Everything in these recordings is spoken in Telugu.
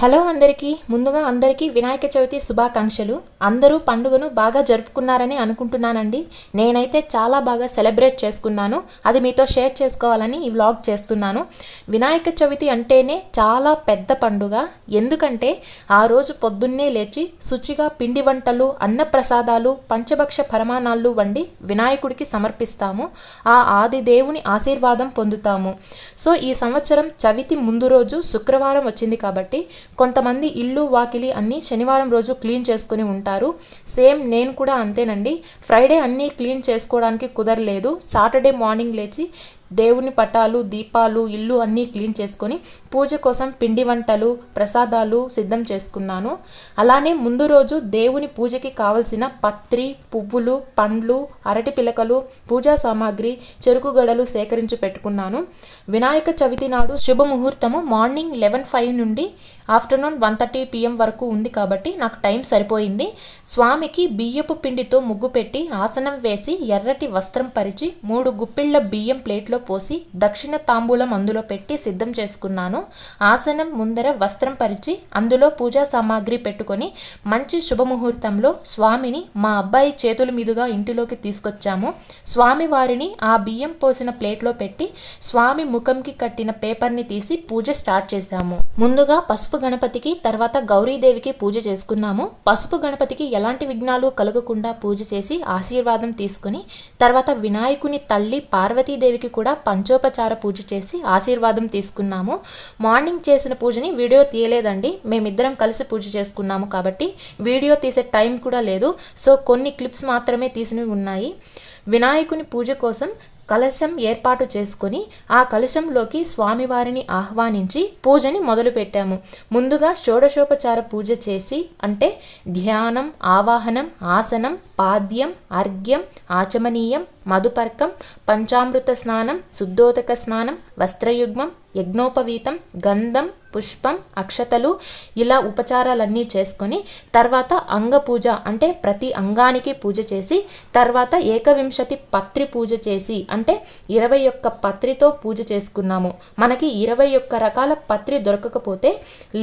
హలో అందరికీ ముందుగా అందరికీ వినాయక చవితి శుభాకాంక్షలు. అందరూ పండుగను బాగా జరుపుకున్నారని అనుకుంటున్నానండి. నేనైతే చాలా బాగా సెలబ్రేట్ చేసుకున్నాను. అది మీతో షేర్ చేసుకోవాలని ఈ వ్లాగ్ చేస్తున్నాను. వినాయక చవితి అంటేనే చాలా పెద్ద పండుగ. ఎందుకంటే ఆ రోజు పొద్దున్నే లేచి శుచిగా పిండి వంటలు అన్నప్రసాదాలు పంచభక్ష పరమాణాలు వండి వినాయకుడికి సమర్పిస్తాము. ఆ ఆది దేవుని ఆశీర్వాదం పొందుతాము. సో ఈ సంవత్సరం చవితి ముందు రోజు శుక్రవారం వచ్చింది కాబట్టి కొంతమంది ఇల్లు వాకిలి అన్నీ శనివారం రోజు క్లీన్ చేసుకుని ఉంటారు. సేమ్ నేను కూడా అంతేనండి. ఫ్రైడే అన్నీ క్లీన్ చేసుకోవడానికి కుదరలేదు. సాటర్డే మార్నింగ్ లేచి దేవుని పటాలు దీపాలు ఇల్లు అన్నీ క్లీన్ చేసుకొని పూజ కోసం పిండి వంటలు ప్రసాదాలు సిద్ధం చేసుకున్నాను. అలానే ముందు రోజు దేవుని పూజకి కావలసిన పత్రి పువ్వులు పండ్లు అరటి పిలకలు పూజా సామాగ్రి చెరుకు గడలు సేకరించి పెట్టుకున్నాను. వినాయక చవితి నాడు శుభముహూర్తము మార్నింగ్ లెవెన్ ఫైవ్ నుండి ఆఫ్టర్నూన్ వన్ థర్టీ పిఎం వరకు ఉంది కాబట్టి నాకు టైం సరిపోయింది. స్వామికి బియ్యపు పిండితో ముగ్గు పెట్టి ఆసనం వేసి ఎర్రటి వస్త్రం పరిచి మూడు గుప్పిళ్ళ బియ్యం ప్లేట్లో పోసి దక్షిణ తాంబూలం అందులో పెట్టి సిద్ధం చేసుకున్నాను. ఆసనం ముందర వస్త్రం పరిచి అందులో పూజా సామాగ్రి పెట్టుకొని మంచి శుభముహూర్తంలో స్వామిని మా అబ్బాయి చేతుల మీదుగా ఇంటిలోకి తీసుకొచ్చాము. స్వామి వారిని ఆ బియ్యం పోసిన ప్లేట్లో పెట్టి స్వామి ముఖంకి కట్టిన పేపర్ని తీసి పూజ స్టార్ట్ చేశాము. ముందుగా పసుపు గణపతికి తర్వాత గౌరీదేవికి పూజ చేసుకున్నాము. పసుపు గణపతికి ఎలాంటి విఘ్నాలు కలగకుండా పూజ చేసి ఆశీర్వాదం తీసుకుని తర్వాత వినాయకుని తల్లి పార్వతీదేవికి కూడా పంచోపచార పూజ చేసి ఆశీర్వాదం తీసుకున్నాము. మార్నింగ్ చేసిన పూజని వీడియో తీయలేదండి. మేమిద్దరం కలిసి పూజ చేసుకున్నాము కాబట్టి వీడియో తీసే టైం కూడా లేదు. సో కొన్ని క్లిప్స్ మాత్రమే తీసినవి ఉన్నాయి. వినాయకుని పూజ కోసం కలశం ఏర్పాటు చేసుకొని ఆ కలశంలోకి స్వామివారిని ఆహ్వానించి పూజని మొదలుపెట్టాము. ముందుగా షోడశోపచార పూజ చేసి అంటే ధ్యానం ఆవాహనం ఆసనం పాద్యం అర్ఘ్యం ఆచమనీయం మధుపర్కం పంచామృత స్నానం శుద్ధోదక స్నానం వస్త్రయుగ్మం యజ్ఞోపవీతం గంధం పుష్పం అక్షతలు ఇలా ఉపచారాలన్నీ చేసుకొని తర్వాత అంగ పూజ అంటే ప్రతి అంగానికి పూజ చేసి తర్వాత ఏకవింశతి పత్రి పూజ చేసి అంటే ఇరవై ఒక్క పత్రితో పూజ చేసుకున్నాము. మనకి ఇరవై ఒక్క రకాల పత్రి దొరకకపోతే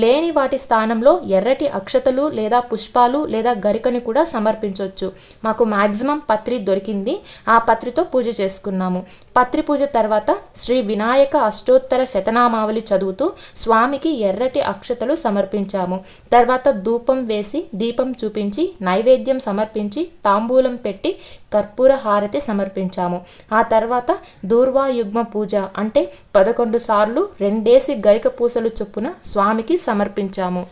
లేని వాటి స్థానంలో ఎర్రటి అక్షతలు లేదా పుష్పాలు లేదా గరికని కూడా సమర్పించవచ్చు మాకు మ్యాక్సిమం పత్రి దొరికింది. ఆ పత్రితో పూజ చేసుకున్నాము. పత్రి పూజ తర్వాత శ్రీ వినాయక అష్టోత్తర శతనామావళి చదువుతూ స్వామి స్వామికి ఎర్రటి అక్షతలు సమర్పించాము. తర్వాత ధూపం వేసి దీపం చూపించి నైవేద్యం సమర్పించి తాంబూలం పెట్టి కర్పూర హారతి సమర్పించాము. ఆ తర్వాత దూర్వాయుగ్మ పూజ అంటే పదకొండు సార్లు రెండేసి గరిక పూసలు చొప్పున స్వామికి సమర్పించాము.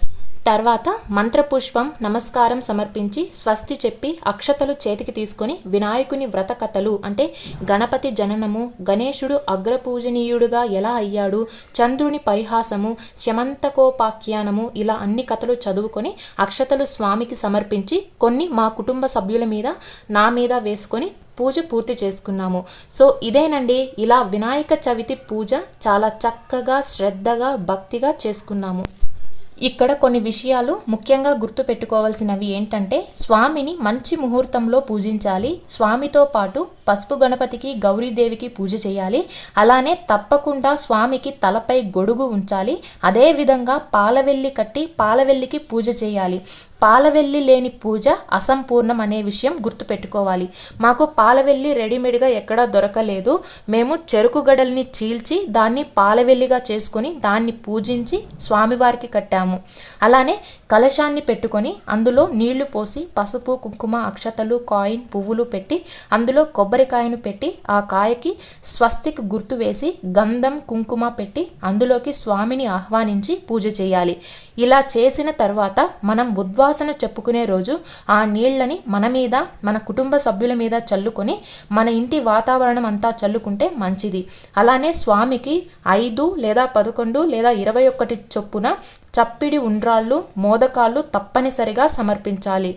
తర్వాత మంత్రపుష్పం నమస్కారం సమర్పించి స్వస్తి చెప్పి అక్షతలు చేతికి తీసుకొని వినాయకుని వ్రత కథలు అంటే గణపతి జననము గణేశుడు అగ్రపూజనీయుడుగా ఎలా అయ్యాడు చంద్రుని పరిహాసము శమంతకోపాఖ్యానము ఇలా అన్ని కథలు చదువుకొని అక్షతలు స్వామికి సమర్పించి కొన్ని మా కుటుంబ సభ్యుల మీద నా మీద వేసుకొని పూజ పూర్తి చేసుకున్నాము. సో ఇదేనండి. ఇలా వినాయక చవితి పూజ చాలా చక్కగా శ్రద్ధగా భక్తిగా చేసుకున్నాము. ఇక్కడ కొన్ని విషయాలు ముఖ్యంగా గుర్తుపెట్టుకోవాల్సినవి ఏంటంటే స్వామిని మంచి ముహూర్తంలో పూజించాలి స్వామితో పాటు పసుపు గణపతికి గౌరీదేవికి పూజ చేయాలి అలానే తప్పకుండా స్వామికి తలపై గొడుగు ఉంచాలి అదేవిధంగా పాలవెల్లి కట్టి పాలవెల్లికి పూజ చేయాలి. పాలవెల్లి లేని పూజ అసంపూర్ణం అనే విషయం గుర్తుపెట్టుకోవాలి. మాకు పాలవెల్లి రెడీమేడ్గా ఎక్కడా దొరకలేదు. మేము చెరుకు గడల్ని చీల్చి దాన్ని పాలవెల్లిగా చేసుకొని దాన్ని పూజించి స్వామివారికి కట్టాము. అలానే కలశాన్ని పెట్టుకొని అందులో నీళ్ళు పోసి పసుపు కుంకుమ అక్షతలు కాయిన్ పువ్వులు పెట్టి అందులో కొబ్బరికాయను పెట్టి ఆ కాయకి స్వస్తిక్ గుర్తు వేసి గంధం కుంకుమ పెట్టి అందులోకి స్వామిని ఆహ్వానించి పూజ చేయాలి. ఇలా చేసిన తర్వాత మనం ఉద్వాసన చెప్పుకునే రోజు ఆ నీళ్ళని మన మీద మన కుటుంబ సభ్యుల మీద చల్లుకొని మన ఇంటి వాతావరణం అంతా చల్లుకుంటే మంచిది. అలానే స్వామికి ఐదు లేదా పదకొండు లేదా ఇరవై ఒకటి చొప్పున చప్పిడి ఉండ్రాళ్ళు మోదకాలు తప్పనిసరిగా సమర్పించాలి.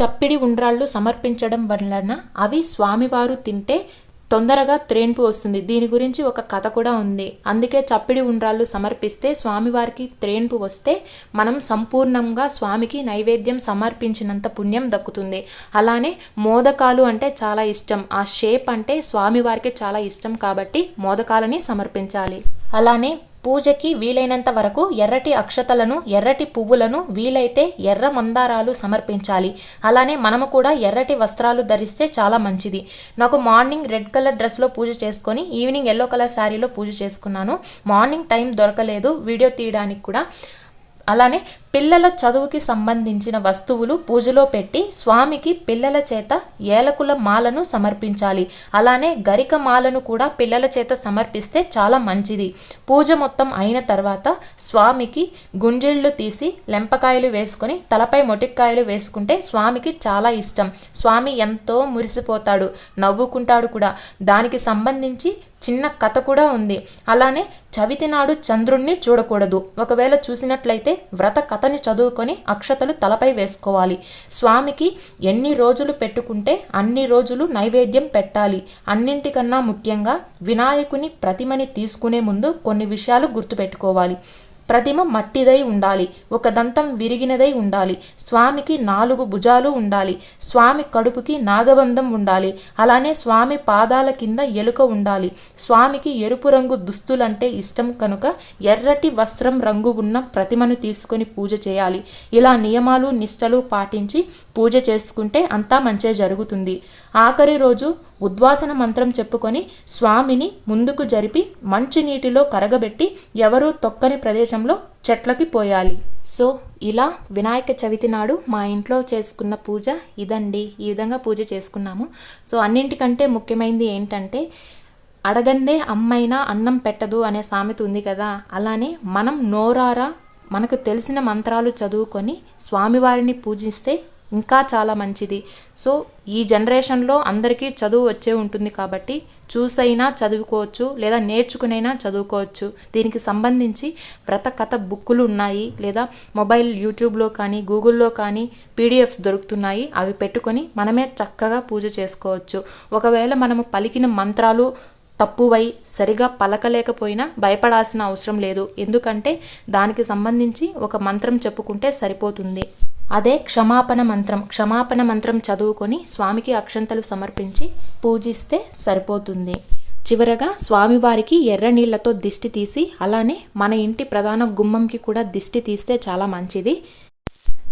చప్పిడి ఉండ్రాళ్ళు సమర్పించడం వలన అవి స్వామివారు తింటే తొందరగా త్రేన్పు వస్తుంది. దీని గురించి ఒక కథ కూడా ఉంది. అందుకే చప్పిడి ఉండ్రాళ్ళు సమర్పిస్తే స్వామివారికి త్రేన్పు వస్తే మనం సంపూర్ణంగా స్వామికి నైవేద్యం సమర్పించినంత పుణ్యం దక్కుతుంది. అలానే మోదకాలు అంటే చాలా ఇష్టం. ఆ షేప్ అంటే స్వామివారికి చాలా ఇష్టం కాబట్టి మోదకాలని సమర్పించాలి. అలానే పూజకి వీలైనంత వరకు ఎర్రటి అక్షతలను ఎర్రటి పువ్వులను వీలైతే ఎర్ర మందారాలు సమర్పించాలి. అలానే మనము కూడా ఎర్రటి వస్త్రాలు ధరిస్తే చాలా మంచిది. నాకు మార్నింగ్ రెడ్ కలర్ డ్రెస్లో పూజ చేసుకొని ఈవినింగ్ ఎల్లో కలర్ శారీలో పూజ చేసుకున్నాను. మార్నింగ్ టైం దొరకలేదు వీడియో తీయడానికి కూడా. అలానే పిల్లల చదువుకి సంబంధించిన వస్తువులు పూజలో పెట్టి స్వామికి పిల్లల చేత ఏలకుల మాలను సమర్పించాలి. అలానే గరిక మాలను కూడా పిల్లల చేత సమర్పిస్తే చాలా మంచిది. పూజ మొత్తం అయిన తర్వాత స్వామికి గుంజిళ్ళు తీసి లెంపకాయలు వేసుకొని తలపై మొటిక్కాయలు వేసుకుంటే స్వామికి చాలా ఇష్టం. స్వామి ఎంతో మురిసిపోతాడు నవ్వుకుంటాడు కూడా. దానికి సంబంధించి చిన్న కథ కూడా ఉంది. అలానే చవితి నాడు చంద్రుణ్ణి చూడకూడదు. ఒకవేళ చూసినట్లయితే వ్రత కథని చదువుకొని అక్షతలు తలపై వేసుకోవాలి. స్వామికి ఎన్ని రోజులు పెట్టుకుంటే అన్ని రోజులు నైవేద్యం పెట్టాలి. అన్నింటికన్నా ముఖ్యంగా వినాయకుని ప్రతిమని తీసుకునే ముందు కొన్ని విషయాలు గుర్తుపెట్టుకోవాలి. ప్రతిమ మట్టిదై ఉండాలి ఒక దంతం విరిగినదై ఉండాలి స్వామికి నాలుగు భుజాలు ఉండాలి స్వామి కడుపుకి నాగబంధం ఉండాలి అలానే స్వామి పాదాల కింద ఎలుక ఉండాలి. స్వామికి ఎరుపు రంగు దుస్తులంటే ఇష్టం కనుక ఎర్రటి వస్త్రం రంగు ఉన్న ప్రతిమను తీసుకొని పూజ చేయాలి. ఇలా నియమాలు నిష్టలు పాటించి పూజ చేసుకుంటే అంతా మంచే జరుగుతుంది. ఆఖరి రోజు ఉద్వాసన మంత్రం చెప్పుకొని స్వామిని ముందుకు జరిపి మంచినీటిలో కరగబెట్టి ఎవరూ తొక్కని ప్రదేశంలో చెట్లకి పోయాలి. సో ఇలా వినాయక చవితి నాడు మా ఇంట్లో చేసుకున్న పూజ ఇదండి. ఈ విధంగా పూజ చేసుకున్నాము. సో అన్నింటికంటే ముఖ్యమైనది ఏంటంటే అడగందే అమ్మైనా అన్నం పెట్టదు అనే సామెత ఉంది కదా. అలానే మనం నోరారా మనకు తెలిసిన మంత్రాలు చదువుకొని స్వామివారిని పూజిస్తే ఇంకా చాలా మంచిది. సో ఈ జనరేషన్లో అందరికీ చదువు వచ్చే ఉంటుంది కాబట్టి చూసైనా చదువుకోవచ్చు లేదా నేర్చుకునైనా చదువుకోవచ్చు. దీనికి సంబంధించి వ్రత కథ బుక్కులు ఉన్నాయి లేదా మొబైల్ యూట్యూబ్లో కానీ గూగుల్లో కానీ పీడిఎఫ్స్ దొరుకుతున్నాయి. అవి పెట్టుకొని మనమే చక్కగా పూజ చేసుకోవచ్చు. ఒకవేళ మనము పలికిన మంత్రాలు తప్పువై సరిగా పలకలేకపోయినా భయపడాల్సిన అవసరం లేదు. ఎందుకంటే దానికి సంబంధించి ఒక మంత్రం చెప్పుకుంటే సరిపోతుంది. అదే క్షమాపణ మంత్రం. క్షమాపణ మంత్రం చదువుకొని స్వామికి అక్షంతలు సమర్పించి పూజిస్తే సరిపోతుంది. చివరగా స్వామివారికి ఎర్ర నీళ్ళతో దిష్టి తీసి అలానే మన ఇంటి ప్రధాన గుమ్మంకి కూడా దిష్టి తీస్తే చాలా మంచిది.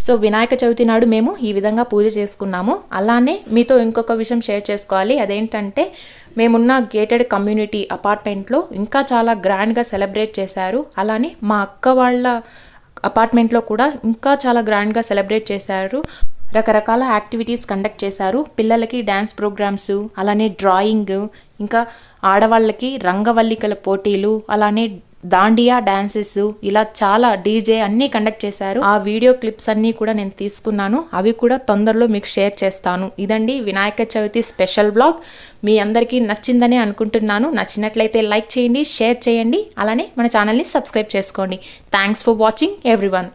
సో వినాయక చవితి నాడు మేము ఈ విధంగా పూజ చేసుకున్నాము. అలానే మీతో ఇంకొక విషయం షేర్ చేసుకోవాలి. అదేంటంటే మేమున్న గేటెడ్ కమ్యూనిటీ అపార్ట్మెంట్లో ఇంకా చాలా గ్రాండ్గా సెలబ్రేట్ చేశారు. అలానే మా అక్క వాళ్ళ అపార్ట్మెంట్లో కూడా ఇంకా చాలా గ్రాండ్గా సెలబ్రేట్ చేశారు. రకరకాల యాక్టివిటీస్ కండక్ట్ చేశారు. పిల్లలకి డ్యాన్స్ ప్రోగ్రామ్స్ అలానే డ్రాయింగ్ ఇంకా ఆడవాళ్ళకి రంగవల్లికల పోటీలు అలానే దాండియా డాన్సెస్ ఇలా చాలా డీజే అన్నీ కండక్ట్ చేశారు. ఆ వీడియో క్లిప్స్ అన్నీ కూడా నేను తీసుకున్నాను. అవి కూడా తొందరలో మీకు షేర్ చేస్తాను. ఇదండి వినాయక చవితి స్పెషల్ బ్లాగ్ మీ అందరికీ నచ్చిందని అనుకుంటున్నాను. నచ్చినట్లయితే లైక్ చేయండి షేర్ చేయండి. అలానే మన ఛానల్ని సబ్స్క్రైబ్ చేసుకోండి. Thanks for watching everyone